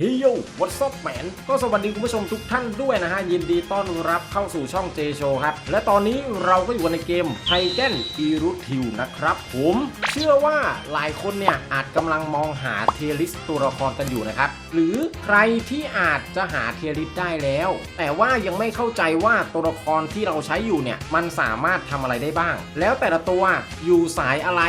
เฮ้ยโย่วัตซับแมนก็สวัสดีคุณผู้ชมทุกท่านด้วยนะฮะ ยินดีต้อนรับเข้าสู่ช่องเจโชครับ และตอนนี้เราก็อยู่ในเกมไทเกนอีรุทิวนะครับผม เชื่อว่าหลายคนเนี่ยอาจกำลังมองหาเทลิสตัวละครกันอยู่นะครับหรือใครที่อาจจะหาเทียริสได้แล้ว แต่ว่ายังไม่เข้าใจว่าตัวละครที่เราใช้อยู่เนี่ยมันสามารถทำอะไรได้บ้าง แล้วแต่ละตัวอยู่สายอะไร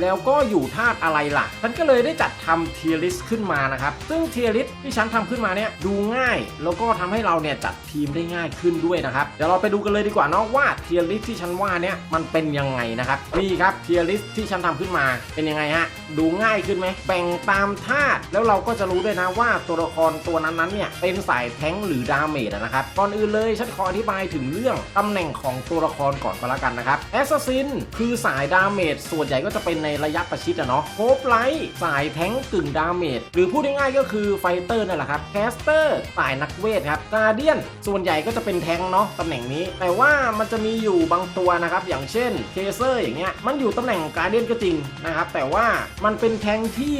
แล้วก็อยู่ธาตุอะไรล่ะฉันก็เลยได้จัดทำเทียริสขึ้นมานะครับ ซึ่งเทียริสที่ฉันทำขึ้นมาเนี่ยดูง่าย แล้วก็ทำให้เราเนี่ยจัดทีมได้ง่ายขึ้นด้วยนะครับเดี๋ยวเราไปดูกันเลยดีกว่าเนาะว่าเทียริสที่ฉันว่าเนี่ยมันเป็นยังไงนะครับนี่ครับเทียริสที่ฉันทำขึ้นมาเป็นยังไงฮะดูง่ายขึ้นไหมแบ่งตามธาตุแล้วเราก็จะรู้ด้วยนะว่าตัวละครตัวนั้นๆเนี่ยเป็นสายแท้งหรือดาเมจนะครับก่อนอื่นเลยฉันขออธิบายถึงเรื่องตำแหน่งของตัวละครก่อนก็แล้วกันนะครับแอสซัสซินคือสายดาเมจส่วนใหญ่ก็จะเป็นในระยะประชิดอะเนาะโฮปไลท์สายแท้งกึ่งดาเมจหรือพูดง่ายๆก็คือไฟเตอร์นั่นแหละครับแคสเตอร์สายนักเวทครับกาเดียนส่วนใหญ่ก็จะเป็นแท้งเนาะตำแหน่งนี้ แต่ว่ามันจะมีอยู่บางตัวนะครับอย่างเช่นเคเซอร์อย่างเงี้ยมันอยู่ตำแหน่งกาเดียนก็จริงนะครับแต่ว่ามันเป็นแท้งที่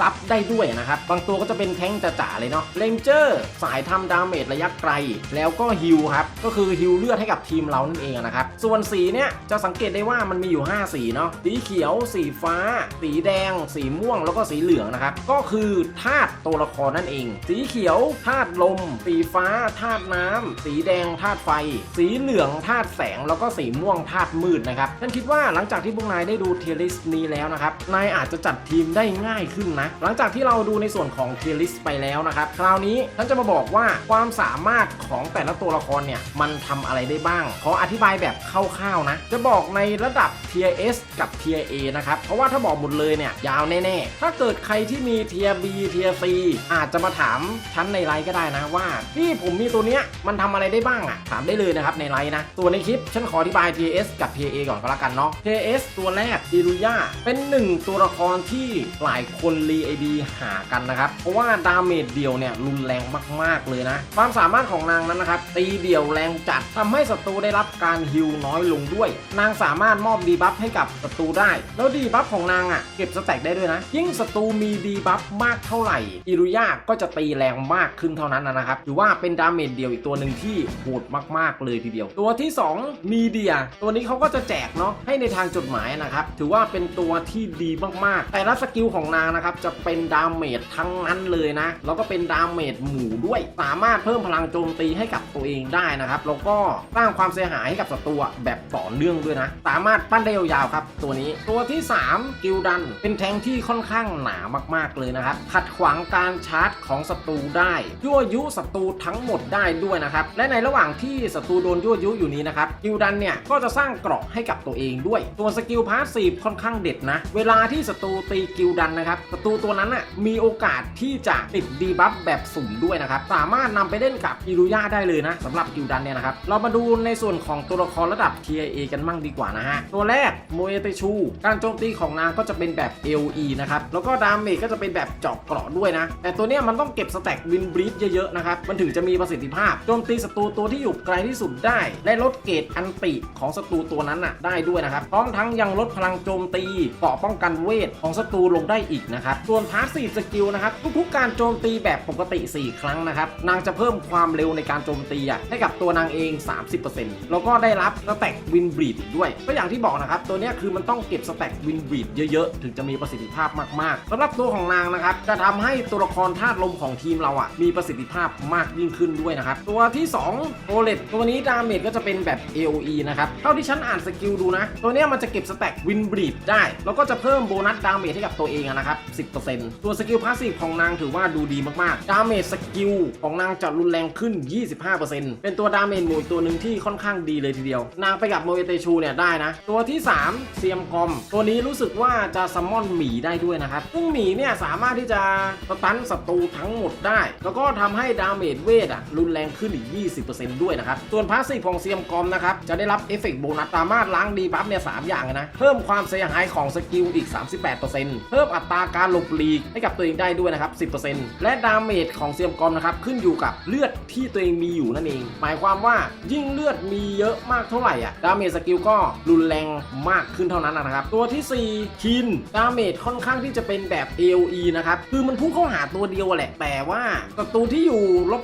ซับได้ด้วยนะครับบางตัวก็จะเป็นแทงค์จ๋าเลยเนาะเลนเจอร์สายทำดาเมจระยะไกล แล้วก็ฮิลครับ ก็คือฮิลเลือดให้กับทีมเรานั่นเองนะครับ ส่วนสีเนี่ยจะสังเกตได้ว่ามันมีอยู่ 5 สีเนาะสีเขียว สีฟ้า สีแดง สีม่วง แล้วก็สีเหลืองนะครับ ก็คือธาตุตัวละครนั่นเอง สีเขียวธาตุลม สีฟ้าธาตุน้ำสีแดงธาตุไฟ สีเหลืองธาตุแสง แล้วก็สีม่วงธาตุมืดนะครับฉันคิดว่าหลังจากที่พวกนายได้ดูเทียริสนี้แล้วนะครับนายอาจจะจัดทีมได้ง่ายขึ้นนะหลังจากที่เราดูในส่วนของเทียริสไปแล้วนะครับ คราวนี้ฉันจะมาบอกว่าความสามารถของแต่ละตัวละครเนี่ย มันทำอะไรได้บ้าง ขออธิบายแบบคร่าวๆนะ จะบอกในระดับ Tier S กับ Tier A นะครับ เพราะว่าถ้าบอกหมดเลยเนี่ย ยาวแน่ๆ ถ้าเกิดใครที่มี Tier B Tier C อาจจะมาถามฉันในไลน์ก็ได้นะว่าพี่ผมมีตัวเนี้ยมันทำอะไรได้บ้างอะถามได้เลยนะครับในไลน์นะ ตัวในคลิปฉันขออธิบาย Tier S กับ Tier A ก่อนก็แล้วกันเนาะ Tier S ตัวแรกดิรุย่าเป็นหนึ่งตัวละครที่หลายคนรีไอดีหากันนะครับเพราะว่าดาเมจเดียวเนี่ยรุนแรงมากๆเลยนะ ความสามารถของนางนั้นนะครับ ตีเดี่ยวแรงจัดทำให้ศัตรูได้รับการฮิลน้อยลงด้วย นางสามารถมอบดีบัฟให้กับศัตรูได้ แล้วดีบัฟของนางอะเก็บสแต็กได้ด้วยนะ ยิ่งศัตรูมีดีบัฟมากเท่าไหร่ อิรุยาก็จะตีแรงมากขึ้นเท่านั้นนะครับถือว่าเป็นดาเมจเดียวอีกตัวหนึ่งที่โหดมากๆเลยทีเดียว ตัวที่ 2 มีเดีย ตัวนี้เขาก็จะแจกเนาะให้ในทางจดหมายนะครับ ถือว่าเป็นตัวที่ดีมากๆ แต่ละสกิลของนางนะครับจะเป็นดาเมจทั้งนั้นเลยนะ แล้วก็เป็นดาเมจหมู่ด้วย สามารถเพิ่มพลังโจมตีให้กับตัวเองได้นะครับ แล้วก็สร้างความเสียหายให้กับศัตรูแบบต่อเนื่องด้วยนะ สามารถปั้นได้ยาวๆครับ ตัวนี้ ตัวที่ 3 กิลดัน เป็นแทงที่ค่อนข้างหนามากๆเลยนะครับ ขัดขวางการชาร์จของศัตรูได้ยั่วยุศัตรูทั้งหมดได้ด้วยนะครับ และในระหว่างที่ศัตรูโดนยั่วยุอยู่นี้นะครับ กิลดันเนี่ยก็จะสร้างเกราะให้กับตัวเองด้วยส่วสกิลพาสซีฟค่อนข้างเด็ดนะ เวลาที่ศัตรูตีกิลดันนะครับศัตรูตัวนั้นอะมีโอกาสที่จะติดดีบัฟแบบสุ่มด้วยนะครับ สามารถนำไปเล่นกับอิรุยาได้เลยนะสำหรับกิลดันเนี่ยนะครับ เรามาดูในส่วนของตัวละครระดับ TIA กันมั่งดีกว่านะฮะ ตัวแรกโมเอเตชู การโจมตีของนางก็จะเป็นแบบ LE นะครับ แล้วก็ดาเมจก็จะเป็นแบบเจาะเกราะด้วยนะ แต่ตัวเนี้ยมันต้องเก็บสแต็กวินบรีดเยอะๆนะครับ มันถึงจะมีประสิทธิภาพ โจมตีศัตรูตัวที่อยู่ไกลที่สุดได้ และลดเกรดอันติของศัตรูตัวนั้นน่ะได้ด้วยนะครับ พร้อมทั้งยังลดพลังโจมตีเกราะป้องกันเวทของศัตรูลงได้อีกนะครับ ส่วนพาสซีฟสกิลนะครับทุกๆการโจมตีแบบปกติ 4 ครั้งนะครับ นางจะเพิ่มความเร็วในการโจมตีอะให้กับตัวนางเอง 30%แล้วก็ได้รับสแต็กวินบรีดอีกด้วย ก็อย่างที่บอกนะครับ ตัวเนี้ยคือมันต้องเก็บสแต็กวินบรีดเยอะๆ ถึงจะมีประสิทธิภาพมากๆสำหรับตัวของนางนะครับ จะทำให้ตัวละครธาตุลมของทีมเราอะมีประสิทธิภาพมากยิ่งขึ้นด้วยนะครับ ตัวที่2โอเลตตัวนี้ดาเมจก็จะเป็นแบบ AOE นะครับ เท่าที่ฉันอ่านสกิลดูนะ ตัวเนี้ยมันจะเก็บสแต็กวินบรีดได้ แล้วก็จะเพิ่มโบนัสดาเมจให้กับตัวเองนะครับ 10%ตัวสกิลพาสซีฟของนางถือว่าดูดีมากๆ ดาเมจสกิลของนางจะรุนแรงขึ้น 25%เป็นตัวดาเมจหมู่ตัวหนึ่งที่ค่อนข้างดีเลยทีเดียว นางไปกับโมเอเตชูเนี่ยได้นะ ตัวที่ 3 เซียมคอม ตัวนี้รู้สึกว่าจะซัมมอนหมีได้ด้วยนะครับ ซึ่งหมีเนี่ยสามารถที่จะสตันศัตรูทั้งหมดได้ แล้วก็ทำให้ดาเมจเวทอะรุนแรงขึ้นอีก 20%ด้วยนะครับ ส่วนพาสซีฟของเซียมคอมนะครับจะได้รับเอฟเฟกต์โบนัสสามารถล้างดีบัฟเนี่ยสามอย่างนะเพิ่มความเสียหายของสกิลอีก 38%เพิ่มอัตราการหลบหลีกให้กับตัวเองได้ด้วยนะครับ50%และดาเมจของเซียมกอมนะครับขึ้นอยู่กับเลือดที่ตัวเองมีอยู่นั่นเอง หมายความว่ายิ่งเลือดมีเยอะมากเท่าไหร่อะดาเมจสกิลก็รุนแรงมากขึ้นเท่านั้นนะครับ ตัวที่4คินดาเมจค่อนข้างที่จะเป็นแบบ AOE นะครับคือมันพุ่งเข้าหาตัวเดียวแหละ แต่ว่าศัตรูที่อยู่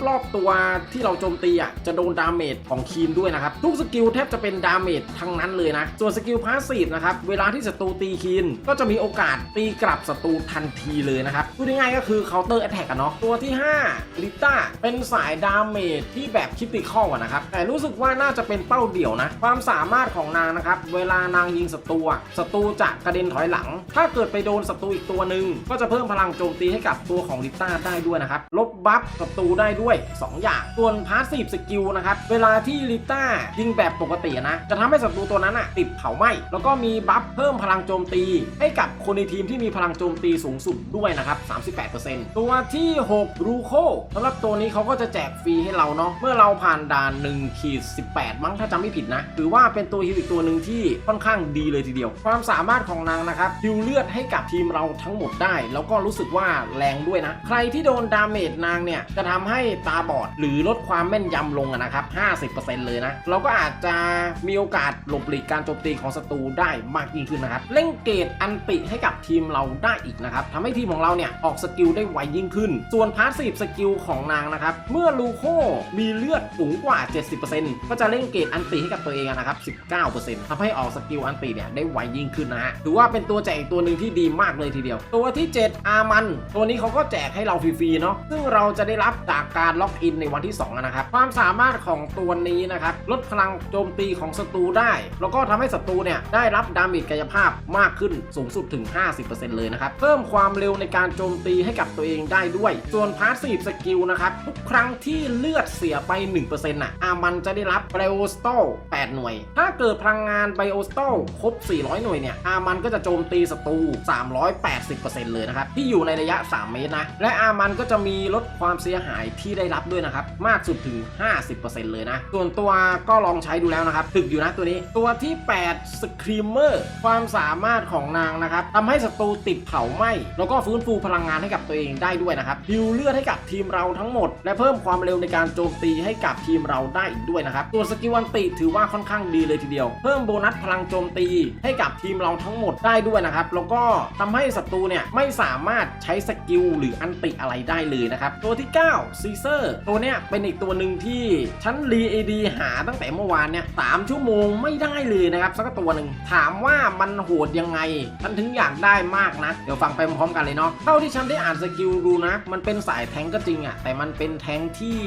รอบๆตัวที่เราโจมตีอะจะโดนดาเมจของคีนด้วยนะครับทุกสกิลแทบจะเป็นดาเมจทั้งนั้นเลยนะส่วนสกิลพาสซีฟนะครับเวลาที่ศัตรูตีคีนก็จะมีโอกาสตีกลับศัตรูทันทีเลยนะครับพูดง่ายๆก็คือเขา counter attack กันเนาะตัวที่ 5 ลิต้าเป็นสายดาเมจที่แบบคิติคอลอะนะครับ แต่รู้สึกว่าน่าจะเป็นเป้าเดี่ยวนะ ความสามารถของนางนะครับ เวลานางยิงศัตรูศัตรูจะกระเด็นถอยหลัง ถ้าเกิดไปโดนศัตรูอีกตัวหนึ่งก็จะเพิ่มพลังโจมตีให้กับตัวของลิต้าได้ด้วยนะครับ ลบบัฟศัตรูได้ด้วย 2 อย่าง ส่วนพาสซีฟสกิลนะครับ เวลาที่ลิต้ายิงแบบปกตินะ จะทำให้ศัตรูตัวนั้นอะติดเผาไหม้ แล้วก็มีบัฟเพิ่มพลังโจมตี ให้กับคนในทีมที่มีพลังโจมตีสูงสุดด้วยนะครับ38%ตัวัวที่ 6 รูโคสำหรับตัวนี้เขาก็จะแจกฟรีให้เราเนาะเมื่อเราผ่านด่าน1ขีด18 มั้งถ้าจำไม่ผิดนะถือว่าเป็นตัวฮิวอีกตัวหนึ่งที่ค่อนข้างดีเลยทีเดียว ความสามารถของนางนะครับฮิวเลือดให้กับทีมเราทั้งหมดได้ แล้วก็รู้สึกว่าแรงด้วยนะ ใครที่โดนดาเมจนางเนี่ยจะทำให้ตาบอด หรือลดความแม่นยำลงนะครับ 50%เลยนะ เราก็อาจจะมีโอกาสหลบหลีกการโจมตีของศัตรูได้มากยิ่งขึ้นนะครับเร่งเกรดอันติให้กับทีมเราได้อีกนะครับทำให้ทีมของเราเนี่ยออกสกิลได้ไวยิ่งขึ้น ส่วนพาสซีฟสกิลของนางนะครับ เมื่อลูโคมีเลือดสูงกว่า 70%ก็จะเร่งเกรดอันติให้กับตัวเองนะครับ 19%ทำให้ออกสกิลอันติเนี่ยได้ไวยิ่งขึ้นนะฮะ ถือว่าเป็นตัวแจกอีกตัวหนึ่งที่ดีมากเลยทีเดียว ตัวที่ 7 อามัน ตัวนี้เขาก็แจกให้เราฟรีๆเนาะ ซึ่งเราจะได้รับจากการล็อกอินในวันที่2อะนะครับ ความสามารถของตัวนี้นะครับลดพลังโจมตีของศัตรูได้ แล้วก็ทำให้ศัตรูเนี่ยได้รับดาเมจกายภาพมากขึ้นสูงสุดถึง 50%เลยนะครับ เพิ่มความเร็วในการโจมตีให้กับตัวเองได้ด้วย ส่วนพาสซีฟสกิลนะครับทุกครั้งที่เลือดเสียไป 1%น่ะอามันจะได้รับไบโอสโต8หน่วย ถ้าเกิดพลังงานไบโอสโตครบ 400 หน่วยเนี่ยอามันก็จะโจมตีศัตรู 380%เลยนะครับที่อยู่ในระยะ 3 เมตรนะ และอามันก็จะมีลดความเสียหายที่ได้รับด้วยนะครับมากสุดถึง 50%เลยนะ ส่วนตัวก็ลองใช้ดูแล้วนะครับถึกอยู่นะตัวนี้ตัวที่ 8 สครีมเมอร์ความสามารถของนางนะครับทำให้ศัตรูติดเผาไหม้แล้วก็ฟื้นฟูพลังงานให้กับตัวเองได้ด้วยนะครับฮิวเลือดให้กับทีมเราทั้งหมด และเพิ่มความเร็วในการโจมตีให้กับทีมเราได้อีกด้วยนะครับตัวสกิลวันติถือว่าค่อนข้างดีเลยทีเดียว เพิ่มโบนัสพลังโจมตีให้กับทีมเราทั้งหมดได้ด้วยนะครับแล้วก็ทำให้ศัตรูเนี่ยไม่สามารถใช้สกิลหรืออันติอะไรได้เลยนะครับตัวที่9ซีเซอร์ตัวเนี้ยเป็นอีกตัวหนึ่งที่ฉันรีเอดีหาตั้งแต่เมื่อวานเนี่ยสามชั่วโมงไม่ได้เลยนะครับสักตัวหนึ่งถามว่ามันโหดยังไงฉันถึงอยากได้มากนะ เดี๋ยวฟังไปพร้อมกันเลยเนาะเท่าที่ฉันได้อ่านสกิลดูนะ มันเป็นสายแทงก็จริงอะแต่มันเป็นแทงที่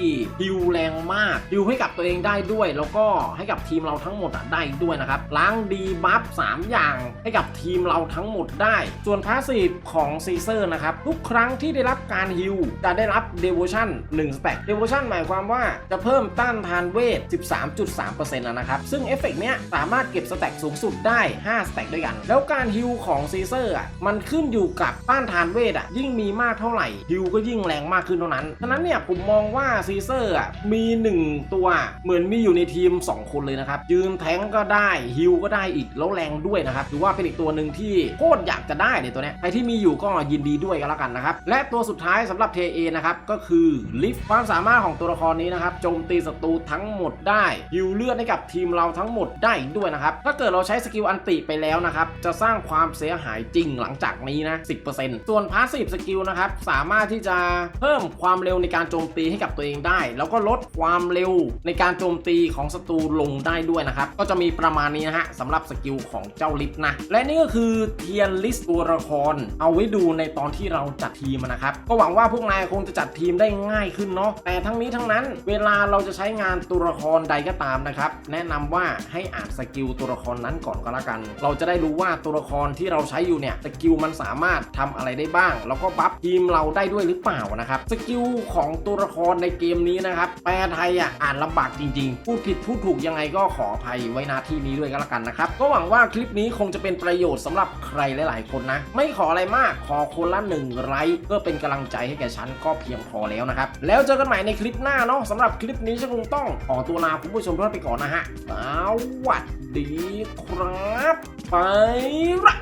ฮิวแรงมากฮิวให้กับตัวเองได้ด้วย แล้วก็ให้กับทีมเราทั้งหมดอะได้ด้วยนะครับล้างดีบัฟ3อย่างให้กับทีมเราทั้งหมดได้ ส่วนพาสซีฟของซีเซอร์นะครับทุกครั้งที่ได้รับการฮิวจะได้รับเดโวชั่น1สแต็กเดโวชั่นหมายความว่าจะเพิ่มต้านทานเวท 13.3%นะครับ ซึ่งเอฟเฟกต์เนี้ยสามารถเก็บสแต็กสูงสุดได้ 5 สแต็กด้วยกัน แล้วการฮิวของซีเซอร์อะมันขึ้นอยู่กับต้านทานเวทอะยิ่งมีมากเท่าไหร่ฮิวก็ยิ่งแรงมากขึ้นเท่านั้นฉะนั้นเนี่ยผมมองว่าซีเซอร์อะมี 1 ตัวเหมือนมีอยู่ในทีม 2 คนเลยนะครับ ยืนแทงก็ได้ฮิวก็ได้อีกแล้วแรงด้วยนะครับถือว่าเป็นอีกตัวหนึ่งที่โคตรอยากจะได้เลยตัวเนี้ยใครที่มีอยู่ก็ยินดีด้วยกันแล้วกันนะครับและตัวสุดท้ายสำหรับเทเอนะครับก็คือลิฟความสามารถของตัวละครนี้นะครับโจมตีศัตรูทั้งหมดได้ฮิวเลือดให้กับทีมเราทั้งหมดได้อีกด้วยนะครับถ้าเกิดเราใช้สกิลอันติไปแล้วนะครับจะสร้างความเสียหายจริงหลังจากนี้นะ10%ส่วนพาสซีฟสกิลนะครับสามารถที่จะเพิ่มความเร็วในการโจมตีให้กับตัวเองได้ แล้วก็ลดความเร็วในการโจมตีของศัตรูลงได้ด้วยนะครับ ก็จะมีประมาณนี้นะฮะสำหรับสกิลของเจ้าลิฟต์นะ และนี่ก็คือเทียนลิสต์ตัวละคร เอาไว้ดูในตอนที่เราจัดทีมนะครับ ก็หวังว่าพวกนายคงจะจัดทีมได้ง่ายขึ้นเนาะแต่ทั้งนี้ทั้งนั้น เวลาเราจะใช้งานตัวละครใดก็ตามนะครับ แนะนำว่าให้อ่านสกิลตัวละครนั้นก่อนก็แล้วกัน เราจะได้รู้ว่าตัวละครที่เราใช้อยู่เนี่ยสกิลมันสามารถทำอะไรได้บ้าง แล้วก็บัฟทีมเราได้ด้วยหรือเปล่านะครับสกิลของตัวละครในเกมนี้นะครับแปลไทยอะอ่านลำบากจริงๆ พูดผิดพูดถูกยังไงก็ขออภัยไว้นาที่นี้ด้วยก็แล้วกันนะครับก็หวังว่าคลิปนี้คงจะเป็นประโยชน์สำหรับใครหลาย ๆ คนนะ ไม่ขออะไรมากขอคนละหนึ่งไลค์เพื่อเป็นกำลังใจให้แก่ฉันก็เพียงพอแล้วนะครับแล้วเจอกันใหม่ในคลิปหน้าเนาะสำหรับคลิปนี้ฉันคงต้องขอตัวลาคุณผู้ชมทุกท่านไปก่อนนะฮะสวัสดีครับไปละ